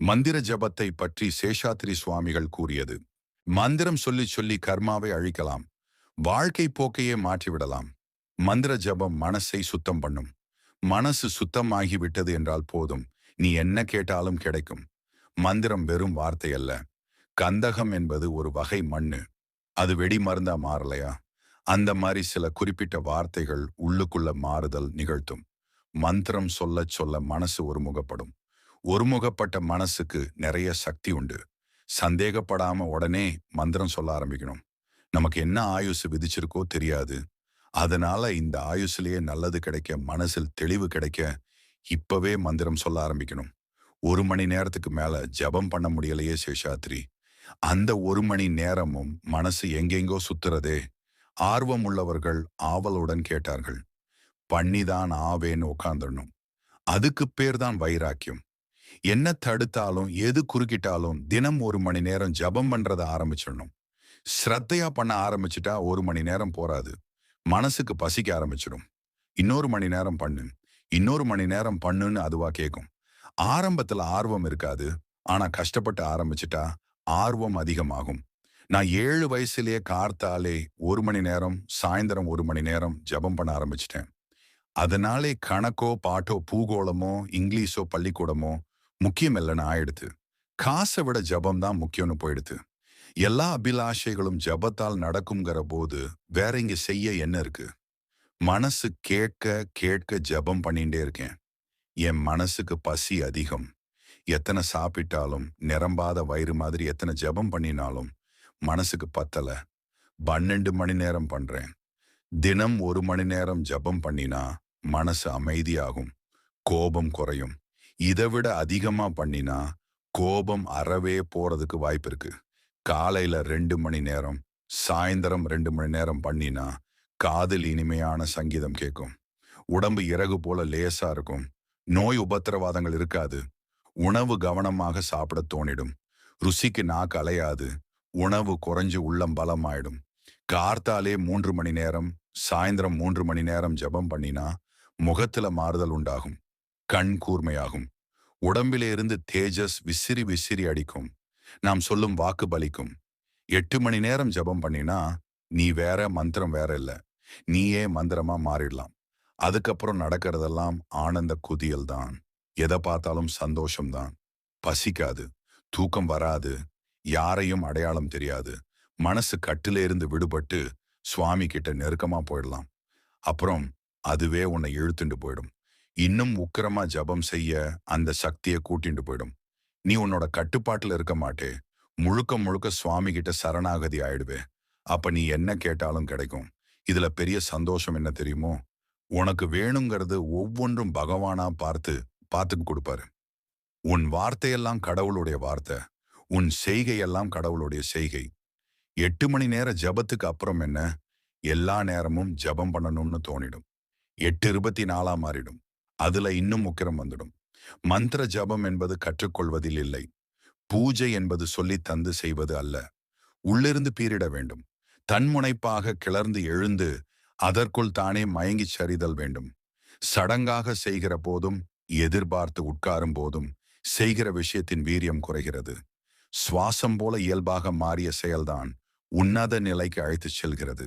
மந்திர ஜபத்தை பற்றி சேஷாத்ரி சுவாமிகள் கூறியது. மந்திரம் சொல்லி சொல்லி கர்மாவை அழிக்கலாம். வாழ்க்கை போக்கையே மாற்றிவிடலாம். மந்திர ஜபம் மனசை சுத்தம் பண்ணும். மனசு சுத்தமாகிவிட்டது என்றால் போதும். நீ என்ன கேட்டாலும் கிடைக்கும். மந்திரம் வெறும் வார்த்தை அல்ல. கந்தகம் என்பது ஒரு வகை மண்ணு. அது வெடி மருந்தா மாறலையா? அந்த மாதிரி சில குறிப்பிட்ட வார்த்தைகள் உள்ளுக்குள்ள மாறுதல் நிகழ்த்தும். மந்திரம் சொல்ல சொல்ல மனசு ஒருமுகப்படும். ஒருமுகப்பட்ட மனசுக்கு நிறைய சக்தி உண்டு. சந்தேகப்படாம உடனே மந்திரம் சொல்ல ஆரம்பிக்கணும். நமக்கு என்ன ஆயுசு விதிச்சிருக்கோ தெரியாது. அதனால இந்த ஆயுசுலயே நல்லது கிடைக்க மனசில் தெளிவு கிடைக்க இப்பவே மந்திரம் சொல்ல ஆரம்பிக்கணும். ஒரு மணி நேரத்துக்கு மேல ஜபம் பண்ண முடியலையே சேஷாத்ரி. அந்த ஒரு மணி நேரமும் மனசு எங்கெங்கோ சுத்துறதே ஆர்வம் உள்ளவர்கள் ஆவலுடன் கேட்டார்கள். பண்ணிதான் ஆவேன்னு உட்காந்துடணும் அதுக்கு பேர் தான் வைராக்கியம். என்ன தடுத்தாலும் எது குறுக்கிட்டாலும் தினம் ஒரு மணி நேரம் ஜபம் பண்றத ஆரம்பிச்சிடணும். ஸ்ரத்தையா பண்ண ஆரம்பிச்சிட்டா ஒரு மணி நேரம் போராது மனசுக்கு பசிக்க ஆரம்பிச்சிடும். இன்னொரு மணி நேரம் பண்ணு. இன்னொரு மணி நேரம் பண்ணுன்னு அதுவா கேட்கும் ஆரம்பத்துல ஆர்வம் இருக்காது. ஆனா கஷ்டப்பட்டு ஆரம்பிச்சிட்டா ஆர்வம் அதிகமாகும். நான் ஏழு வயசுலயே கார்த்தாலே ஒரு மணி நேரம் சாயந்தரம் ஒரு மணி நேரம் ஜபம் பண்ண ஆரம்பிச்சிட்டேன். அதனாலே கணக்கோ பாட்டோ பூகோளமோ இங்கிலீஷோ பள்ளிக்கூடமோ முக்கியம் இல்லைன்னு ஆயிடுது. காசை விட ஜபம் தான் முக்கியம்னு போயிடுது. எல்லா அபிலாஷைகளும் ஜபத்தால் நடக்குங்கிற போது வேற இங்க செய்ய என்ன இருக்கு? மனசு கேட்க கேட்க ஜபம் பண்ணிட்டே இருக்கேன். என் மனசுக்கு பசி அதிகம். எத்தனை சாப்பிட்டாலும் நிரம்பாத வயிறு மாதிரி எத்தனை ஜபம் பண்ணினாலும் மனசுக்கு பத்தல. பன்னெண்டு மணி நேரம் பண்றேன். தினம் ஒரு மணி நேரம் ஜபம் பண்ணினா மனசு அமைதியாகும். கோபம் குறையும். இதை விட அதிகமா பண்ணினா கோபம் அறவே போறதுக்கு வாய்ப்பு இருக்கு. காலையில ரெண்டு மணி நேரம் சாயந்தரம் ரெண்டு மணி நேரம் பண்ணினா காதில் இனிமையான சங்கீதம் கேட்கும் உடம்பு இறகு போல லேசா இருக்கும். நோய் உபத்திரவாதங்கள் இருக்காது. உணவு கவனமாக சாப்பிட தோணிடும். ருசிக்கு நாக்கு அலையாது. உணவு குறைஞ்சு உள்ளம் பலமாயிடும். கார்த்தாலே மூன்று மணி நேரம் சாயந்தரம் மூன்று மணி நேரம் ஜெபம் பண்ணினா முகத்துல மாறுதல் உண்டாகும். கண் கூர்மையாகும். உடம்பிலே இருந்து தேஜஸ் விசிறி விசிறி அடிக்கும். நாம் சொல்லும் வாக்கு பலிக்கும். எட்டு மணி நேரம் ஜெபம் பண்ணினா நீ வேற மந்திரம் வேற இல்ல. நீயே மந்திரமா மாறிடலாம். அதுக்கப்புறம் நடக்கிறதெல்லாம் ஆனந்த குதியல் தான். எதை பார்த்தாலும் சந்தோஷம்தான் பசிக்காது. தூக்கம் வராது. யாரையும் அடையாளம் தெரியாது. மனசு கட்டில இருந்து விடுபட்டு சுவாமி கிட்ட நெருக்கமா போயிடலாம். அப்புறம் அதுவே உன்னை இழுத்துண்டு போயிடும். இன்னும் உக்கிரமா ஜபம் செய்ய அந்த சக்தியை கூட்டிட்டு போயிடும். நீ உன்னோட கட்டுப்பாட்டுல இருக்க மாட்டே. முழுக்க முழுக்க சுவாமி கிட்ட சரணாகதி ஆயிடுவே. அப்ப நீ என்ன கேட்டாலும் கிடைக்கும். இதுல பெரிய சந்தோஷம் என்ன தெரியுமோ? உனக்கு வேணுங்கிறது ஒவ்வொன்றும் பகவானா பார்த்து பார்த்து கொடுப்பாரு. உன் வார்த்தையெல்லாம் கடவுளுடைய வார்த்தை. உன் செய்கையெல்லாம் கடவுளுடைய செய்கை. எட்டு மணி நேர ஜபத்துக்கு அப்புறம் என்ன? எல்லா நேரமும் ஜபம் பண்ணணும்னு தோணிடும். எட்டு இருபத்தி நாலா மாறிடும். அதுல இன்னும் உக்கிரம் வந்துடும். மந்திர ஜபம் என்பது கற்றுக்கொள்வதில் இல்லை. பூஜை என்பது சொல்லி தந்து செய்வது அல்ல. உள்ளிருந்து பீரிட வேண்டும். தன்முனைப்பாக கிளர்ந்து எழுந்து அதற்குள் தானே மயங்கிச் சரிதல் வேண்டும். சடங்காக செய்கிற போதும் எதிர்பார்த்து உட்காரும் போதும் செய்கிற விஷயத்தின் வீரியம் குறைகிறது. சுவாசம் போல இயல்பாக மாறிய செயல்தான் உன்னத நிலைக்கு அழைத்துச் செல்கிறது.